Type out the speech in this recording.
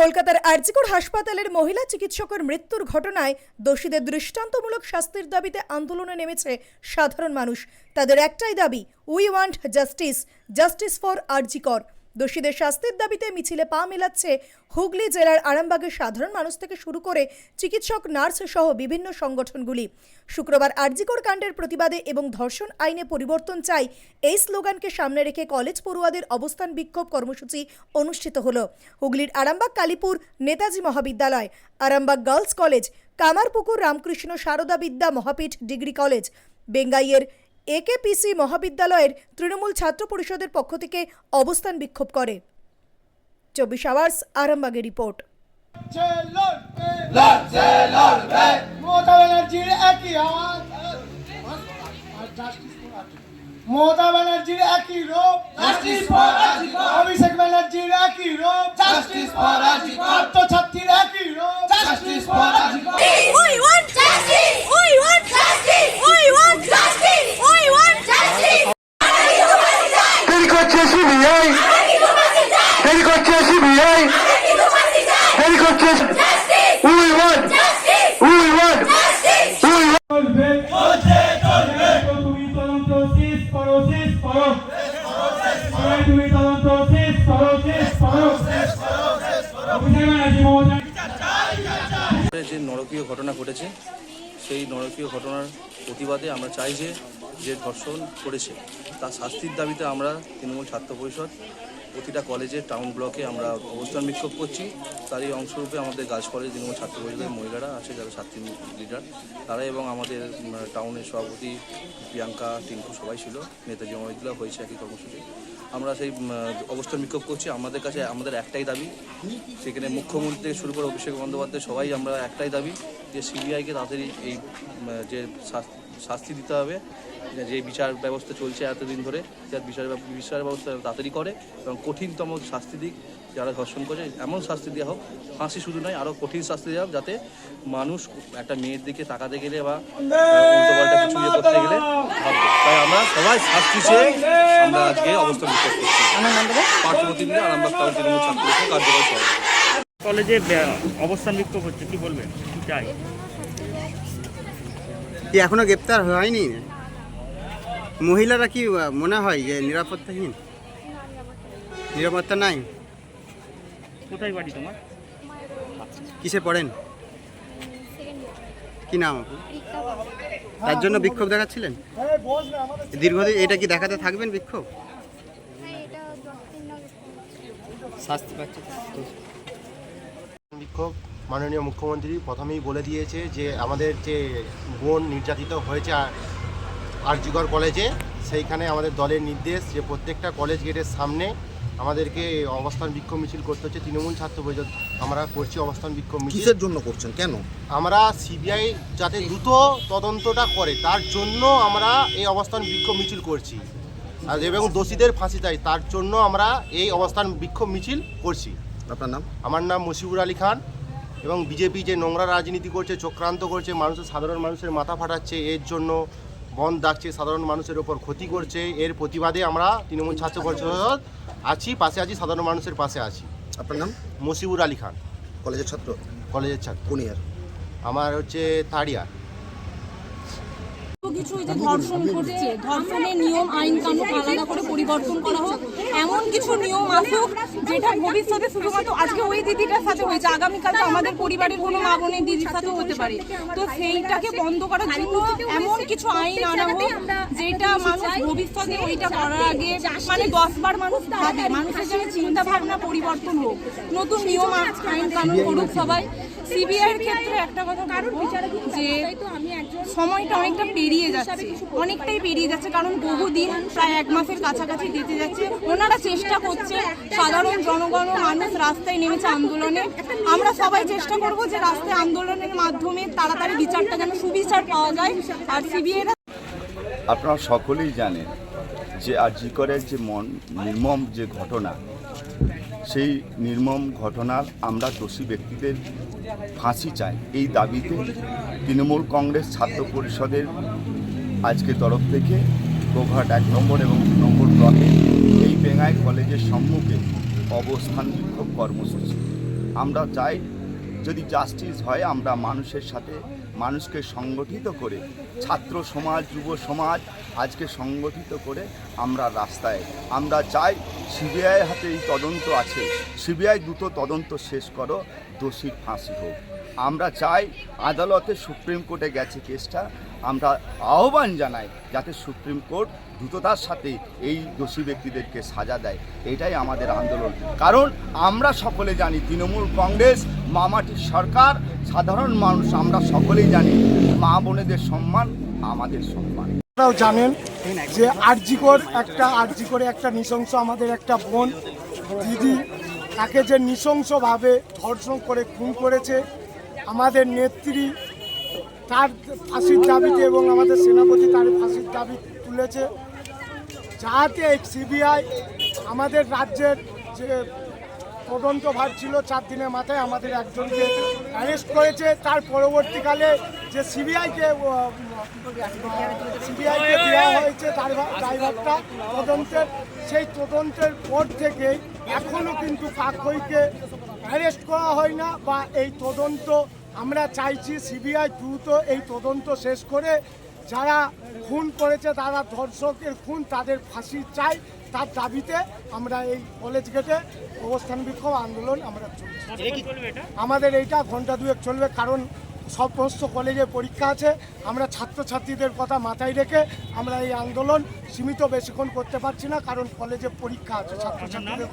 কলকাতার আরজিকর হাসপাতালের মহিলা চিকিৎসকের মৃত্যুর ঘটনায় দোষীদের দৃষ্টান্তমূলক শাস্তির দাবিতে আন্দোলনে নেমেছে সাধারণ মানুষ। তাদের একটাই দাবি we want justice justice for RG Kar. দোষীদের শাস্তির দাবিতে মিছিলে পা মেলাচ্ছে হুগলি জেলার আরামবাগের সাধারণ মানুষ থেকে শুরু করে চিকিৎসক, নার্স সহ বিভিন্ন সংগঠনগুলি। শুক্রবার আরজিকর কাণ্ডের প্রতিবাদে এবং ধর্ষণ আইনে পরিবর্তন চাই এই স্লোগানকে সামনে রেখে কলেজ পড়ুয়াদের অবস্থান বিক্ষোভ কর্মসূচি অনুষ্ঠিত হল। হুগলির Arambagh Kalipur Netaji Mahavidyalaya, Arambagh girls college, Kamarpukur Ramakrishna Sarada Vidya Mahapith degree college, বেঙ্গাইয়ের একেপিসি মহাবিদ্যালয়ের তৃণমূল ছাত্র পরিষদের পক্ষ থেকে অবস্থান বিক্ষোভ করে চব্বিশ আওয়ার্স আরামবাগের রিপোর্ট মমতা ব্যানার্জির একই আওয়াজ। মমতা ব্যানার্জির একই রূপ। অভিষেক ব্যানার্জির একই রূপ Arjun। ছাত্রছাত্রীর একই রূপ যে নরকীয় ঘটনা ঘটেছে, সেই নরকীয় ঘটনার প্রতিবাদে আমরা চাই যে যে ধর্ষণ করেছে, তার শাস্তির দাবিতে আমরা তৃণমূল ছাত্র পরিষদ প্রতিটা কলেজে টাউন ব্লকে আমরা অবস্থান বিক্ষোভ করছি। তারই অংশরূপে আমাদের গার্লস কলেজ তৃণমূল ছাত্র পরিষদের মহিলারা আছে, যারা ছাত্রী লিডার তারা এবং আমাদের টাউনের সভাপতি প্রিয়াঙ্কা টিঙ্কু সবাই ছিল, নেতাজি মহাবিদ্যালয় হয়েছে একই কর্মসূচি। আমরা সেই অবস্থান বিক্ষোভ করছি। আমাদের কাছে আমাদের একটাই দাবি, সেখানে মুখ্যমন্ত্রী থেকে শুরু করে অভিষেক বন্দ্যোপাধ্যায় সবাই আমরা একটাই দাবি, যে সিবিআইকে তাড়াতাড়ি এই যে শাস- শাস্তি দিতে হবে। যে- বিচার ব্যবস্থা চলছে এতদিন ধরে যার বিচার বিচার ব্যবস্থা তাড়াতাড়ি করে এবং কঠিনতম শাস্তি দিক যারা ধর্ষণ করে এমন শাস্তি দেওয়া হোক ফাঁসি শুধু নয় আরও কঠিন শাস্তি দেওয়া হোক যাতে মানুষ একটা মেয়ের দিকে তাকাতে গেলে বা উল্টোপাল্টা কিছু ইয়ে করতে গেলে তাই আমরা সবাই শাস্তি চেয়ে আমরা আজকে অবস্থান বিক্ষোভ করছি। পার্শ্ববর্তী দিনে আরামবাগ টাউন তৃণমূল ছাত্র কার্যকর কলেজে অবস্থান বিক্ষোভ হচ্ছে কি বলবেন? কি চাই? এখনও গ্রেপ্তার হয়নি। মহিলারা কি মনে হয় যে নিরাপত্তাহীন? নিরাপত্তা নাই? কোথায় বাড়ি তোমার? কিসে পড়েন? কি নাম তার জন্য বিক্ষোভ দেখাচ্ছিলেন? দীর্ঘদিন এটা কি দেখাতে থাকবেন বিক্ষোভ? শাস্তি পাচ্ছে বিক্ষোভ মাননীয় মুখ্যমন্ত্রী প্রথমেই বলে দিয়েছে যে আমাদের যে বোন নির্যাতিত হয়েছে আরজিগর কলেজে সেইখানে আমাদের দলের নির্দেশ যে প্রত্যেকটা কলেজ গেটের সামনে আমাদেরকে অবস্থান বিক্ষোভ মিছিল করতে হচ্ছে। তৃণমূল ছাত্র পরিষদ আমরা করছি অবস্থান বিক্ষোভ মিছিল। কিসের জন্য করছেন? কেন? আমরা সিবিআই যাতে দ্রুত তদন্তটা করে তার জন্য আমরা এই অবস্থান বিক্ষোভ মিছিল করছি। আর এবং দোষীদের ফাঁসি চাই তার জন্য আমরা এই অবস্থান বিক্ষোভ মিছিল করছি। আপনার নাম? আমার নাম মশিবুর আলী খান এবং বিজেপি যে নোংরা রাজনীতি করছে চক্রান্ত করছে মানুষের সাধারণ মানুষের মাথা ফাটাচ্ছে এর জন্য বন্ধ ডাকছে সাধারণ মানুষের ওপর ক্ষতি করছে এর প্রতিবাদে আমরা তৃণমূল ছাত্র পরিষদ আছি পাশে আছি সাধারণ মানুষের পাশে আছি। আপনার নাম? মশিবুর আলী খান। কলেজের ছাত্র? কলেজের ছাত্র। কোন ইয়ার? আমার হচ্ছে থার্ড ইয়ার কিছু যে ধর্ষণ ঘটছে ধর্ষণের নিয়ম আইন কানুন আলাদা করে পরিবর্তন করা হোক এমন কিছু নিয়ম আসুক যেটা ভবিষ্যতে শুধুমাত্র আজকে ওই দিদিটার সাথে হয়েছে, আগামীকাল তো আমাদের পরিবারের কোনো মা বোনের দিদির সাথে হতে পারে। তো সেইটাকে বন্ধ করার জন্য এমন কিছু আইন আনা হোক, যেটা মানুষ ভবিষ্যতে ওইটা করার আগে মানে দশ বার মানুষ ভাবে, মানুষের জন্য চিন্তা ভাবনা পরিবর্তন হোক। নতুন নিয়ম আইন কানুন করুক সবাই। সিবিআই ক্ষেত্রে একটা কথা বলব, যে সময়টা অনেকটা পেরিয়ে যাচ্ছে। অনেকটাই পেরিয়ে যাচ্ছে, কারণ বহুদিন প্রায় এক মাসের কাছাকাছি যেতে যাচ্ছে। ওনারা চেষ্টা করছে সাধারণ জনগণ মানুষ রাস্তায় নেমেছে আন্দোলনে। আমরা সবাই চেষ্টা করব যে রাস্তায় আন্দোলনের মাধ্যমে তাড়াতাড়ি বিচারটা যেন সুবিচার পাওয়া যায়। আর সিবিআই আপনারা সকলেই জানেন যে আর জিকরের যে মন, নির্মম যে ঘটনা, সেই নির্মম ঘটনার আমরা দোষী ব্যক্তিদের ফাঁসি চাই। এই দাবিতে তৃণমূল কংগ্রেস ছাত্র পরিষদের আজকে তরফ থেকে গোঘাট এক নম্বর এবং দু নম্বর ব্লকে এই বেঙ্গাই কলেজের সম্মুখে অবস্থান বিক্ষোভ কর্মসূচি। আমরা চাই যদি জাস্টিস হয়, আমরা মানুষের সাথে, মানুষকে সংগঠিত করে, ছাত্র সমাজ, যুব সমাজ, আজকে সংগঠিত করে আমরা রাস্তায়, আমরা চাই সিবিআই হাতে এই তদন্ত আছে, সিবিআই দ্রুত তদন্ত শেষ করো, দোষীর ফাঁসি হোক। আমরা চাই আদালতে সুপ্রিম কোর্টে গেছে কেসটা আমরা আহ্বান জানাই যাতে সুপ্রিম কোর্ট দ্রুততার সাথে এই দোষী ব্যক্তিদেরকে সাজা দেয়। এটাই আমাদের আন্দোলন। কারণ আমরা সকলে জানি তৃণমূল কংগ্রেস মামাটি সরকার সাধারণ মানুষ আমরা সকলেই জানি মা বোনেদের সম্মান আমাদের সম্মান। আপনারাও জানেন যে আরজিকর একটা আরজি করে একটা নৃশংস আমাদের একটা বোন দিদি তাকে যে নৃশংসভাবে ধর্ষণ করে খুন করেছে আমাদের নেত্রী তার ফাঁসির দাবিতে এবং আমাদের সেনাপতি তার ফাঁসির দাবি তুলেছে। যাতে সিবিআই আমাদের রাজ্যের যে তদন্ত ভার ছিল চার দিনের মাথায় আমাদের একজনকে অ্যারেস্ট করেছে। তার পরবর্তীকালে যে সিবিআইকে সিবিআইকে দেওয়া হয়েছে তার দায়ভারটা তদন্তের, সেই তদন্তের পর থেকেই এখনও কিন্তু কাকইকে অ্যারেস্ট করা হয় না বা এই তদন্ত আমরা চাইছি সিবিআই দ্রুত এই তদন্ত শেষ করে যারা খুন করেছে তারা ধর্ষকের খুন তাদের ফাঁসি চাই। তার দাবিতে আমরা এই কলেজ গেটে অবস্থান বিক্ষোভ আন্দোলন আমরা আমাদের এইটা ঘণ্টা দুয়েক চলবে কারণ সমস্ত কলেজে পরীক্ষা আছে। আমরা ছাত্রছাত্রীদের কথা মাথায় রেখে আমরা এই আন্দোলন সীমিত বেশিক্ষণ করতে পারছি না কারণ কলেজে পরীক্ষা আছে ছাত্রছাত্রীদের